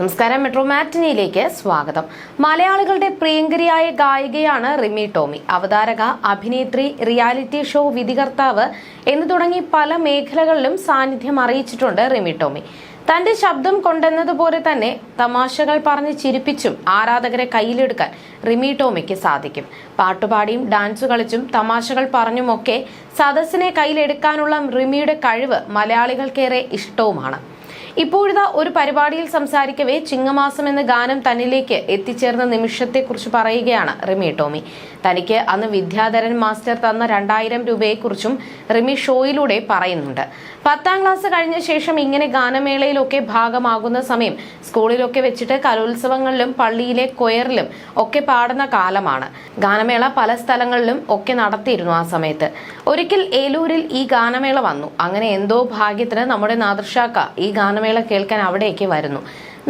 നമസ്കാരം മെട്രോ മാറ്റിനിയിലേക്ക് സ്വാഗതം. മലയാളികളുടെ പ്രിയങ്കരിയായ ഗായികയാണ് റിമി ടോമി. അവതാരക അഭിനേത്രി റിയാലിറ്റി ഷോ വിധികർത്താവ് എന്നു തുടങ്ങി പല മേഖലകളിലും സാന്നിധ്യം അറിയിച്ചിട്ടുണ്ട് റിമി ടോമി. തന്റെ ശബ്ദം കൊണ്ടെന്നതുപോലെ തന്നെ തമാശകൾ പറഞ്ഞ് ചിരിപ്പിച്ചും ആരാധകരെ കയ്യിലെടുക്കാൻ റിമി ടോമിക്ക് സാധിക്കും. പാട്ടുപാടിയും ഡാൻസ് കളിച്ചും തമാശകൾ പറഞ്ഞുമൊക്കെ സദസ്സിനെ കയ്യിലെടുക്കാനുള്ള റിമിയുടെ കഴിവ് മലയാളികൾക്കേറെ ഇഷ്ടവുമാണ്. ഇപ്പോഴിതാ ഒരു പരിപാടിയിൽ സംസാരിക്കവേ ചിങ്ങമാസം എന്ന ഗാനം തന്നിലേക്ക് എത്തിച്ചേർന്ന നിമിഷത്തെക്കുറിച്ച് പറയുകയാണ് റിമി ടോമി. തനിക്ക് അന്ന് വിദ്യാധരൻ മാസ്റ്റർ തന്ന രണ്ടായിരം രൂപയെക്കുറിച്ചും റിമി ഷോയിലൂടെ പറയുന്നുണ്ട്. പത്താം ക്ലാസ് കഴിഞ്ഞ ശേഷം ഇങ്ങനെ ഗാനമേളയിലൊക്കെ ഭാഗമാകുന്ന സമയം സ്കൂളിലൊക്കെ വെച്ചിട്ട് കലോത്സവങ്ങളിലും പള്ളിയിലെ കൊയറിലും ഒക്കെ പാടുന്ന കാലമാണ്. ഗാനമേള പല സ്ഥലങ്ങളിലും ഒക്കെ നടത്തിയിരുന്നു ആ സമയത്ത്. ഒരിക്കൽ ഏലൂരിൽ ഈ ഗാനമേള വന്നു. അങ്ങനെ എന്തോ ഭാഗ്യത്തിന് നമ്മുടെ നാദർഷാക്ക ഈ ഗാനമേള കേൾക്കാൻ അവിടേക്ക് വരുന്നു.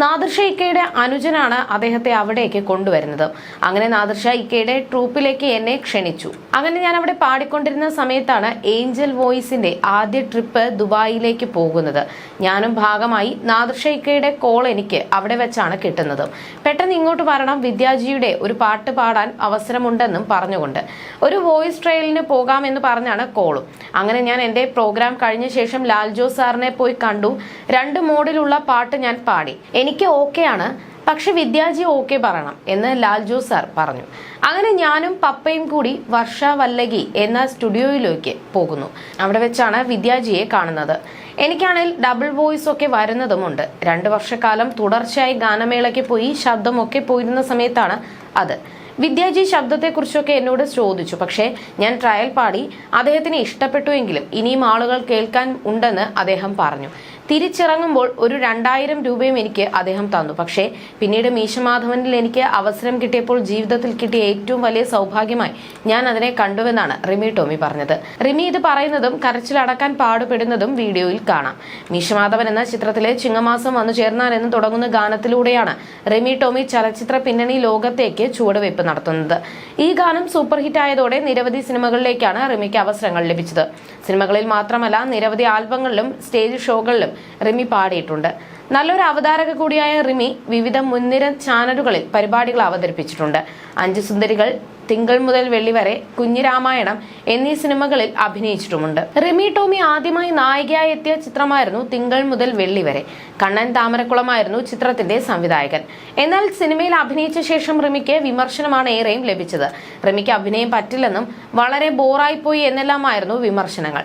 നാദർഷ ഇക്കയുടെ അനുജനാണ് അദ്ദേഹത്തെ അവിടേക്ക് കൊണ്ടുവരുന്നത്. അങ്ങനെ നാദർഷ ഇക്കയുടെ ട്രൂപ്പിലേക്ക് എന്നെ ക്ഷണിച്ചു. അങ്ങനെ ഞാൻ അവിടെ പാടിക്കൊണ്ടിരുന്ന സമയത്താണ് ഏഞ്ചൽ വോയിസിന്റെ ആദ്യ ട്രിപ്പ് ദുബായിലേക്ക് പോകുന്നത്. ഞാനും ഭാഗമായി നാദർഷ ഇക്കയുടെ കോൾ എനിക്ക് അവിടെ വെച്ചാണ് കിട്ടുന്നത്. പെട്ടെന്ന് ഇങ്ങോട്ട് വരണം വിദ്യാജിയുടെ ഒരു പാട്ട് പാടാൻ അവസരമുണ്ടെന്നും പറഞ്ഞുകൊണ്ട്. ഒരു വോയിസ് ട്രയലിന് പോകാമെന്ന് പറഞ്ഞാണ് കോളും. അങ്ങനെ ഞാൻ എന്റെ പ്രോഗ്രാം കഴിഞ്ഞ ശേഷം ലാൽജോ സാറിനെ പോയി കണ്ടു. രണ്ട് മോഡിലുള്ള പാട്ട് ഞാൻ പാടി. എനിക്ക് ഓക്കെയാണ് പക്ഷെ വിദ്യാജി ഓക്കെ പറയണം എന്ന് ലാൽജു സാർ പറഞ്ഞു. അങ്ങനെ ഞാനും പപ്പയും കൂടി വർഷ വല്ലകി എന്ന സ്റ്റുഡിയോയിലേക്ക് പോകുന്നു. അവിടെ വെച്ചാണ് വിദ്യാജിയെ കാണുന്നത്. എനിക്കാണെങ്കിൽ ഡബിൾ വോയിസ് ഒക്കെ വരുന്നതുമുണ്ട്. രണ്ട് വർഷക്കാലം തുടർച്ചയായി ഗാനമേളയ്ക്ക് പോയി ശബ്ദമൊക്കെ പോയിരുന്ന സമയത്താണ് അത്. വിദ്യാജി ശബ്ദത്തെക്കുറിച്ചൊക്കെ എന്നോട് ചോദിച്ചു. പക്ഷേ ഞാൻ ട്രയൽ പാടി. അദ്ദേഹത്തിന് ഇഷ്ടപ്പെട്ടുവെങ്കിലും ഇനിയും ആളുകൾ കേൾക്കാൻ ഉണ്ടെന്ന് അദ്ദേഹം പറഞ്ഞു. തിരിച്ചിറങ്ങുമ്പോൾ ഒരു രണ്ടായിരം രൂപയും എനിക്ക് അദ്ദേഹം തന്നു. പക്ഷേ പിന്നീട് മീശമാധവനിൽ എനിക്ക് അവസരം കിട്ടിയപ്പോൾ ജീവിതത്തിൽ കിട്ടിയ ഏറ്റവും വലിയ സൗഭാഗ്യമായി ഞാൻ അതിനെ കണ്ടുവെന്നാണ് റിമി ടോമി പറഞ്ഞത്. റിമി ഇത് പറയുന്നതും കരച്ചിലടക്കാൻ പാടുപെടുന്നതും വീഡിയോയിൽ കാണാം. മീശമാധവൻ എന്ന ചിത്രത്തിലെ ചിങ്ങമാസം വന്നു ചേർന്നാൽ എന്ന് തുടങ്ങുന്ന ഗാനത്തിലൂടെയാണ് റിമി ടോമി ചലച്ചിത്ര പിന്നണി ലോകത്തേക്ക് നടത്തുന്നത്. ഈ ഗാനം സൂപ്പർ ഹിറ്റ് ആയതോടെ നിരവധി സിനിമകളിലേക്കാണ് റിമിക്ക് അവസരങ്ങൾ ലഭിച്ചത്. സിനിമകളിൽ മാത്രമല്ല നിരവധി ആൽബങ്ങളിലും സ്റ്റേജ് ഷോകളിലും റിമി പാടിയിട്ടുണ്ട്. നല്ലൊരു അവതാരക കൂടിയായ റിമി വിവിധ മുൻനിര ചാനലുകളിൽ പരിപാടികൾ അവതരിപ്പിച്ചിട്ടുണ്ട്. അഞ്ചു സുന്ദരികൾ തിങ്കൾ മുതൽ വെള്ളി വരെ കുഞ്ഞിരാമായണം എന്നീ സിനിമകളിൽ അഭിനയിച്ചിട്ടുമുണ്ട്. റിമി ടോമി ആദ്യമായി നായികയായി എത്തിയ ചിത്രമായിരുന്നു തിങ്കൾ മുതൽ വെള്ളി വരെ. കണ്ണൻ താമരക്കുളമായിരുന്നു ചിത്രത്തിന്റെ സംവിധായകൻ. എന്നാൽ സിനിമയിൽ അഭിനയിച്ച ശേഷം റിമിക്ക് വിമർശനമാണ് ഏറെയും ലഭിച്ചത്. റിമിക്ക് അഭിനയം പറ്റില്ലെന്നും വളരെ ബോറായിപ്പോയി എന്നെല്ലാമായിരുന്നു വിമർശനങ്ങൾ.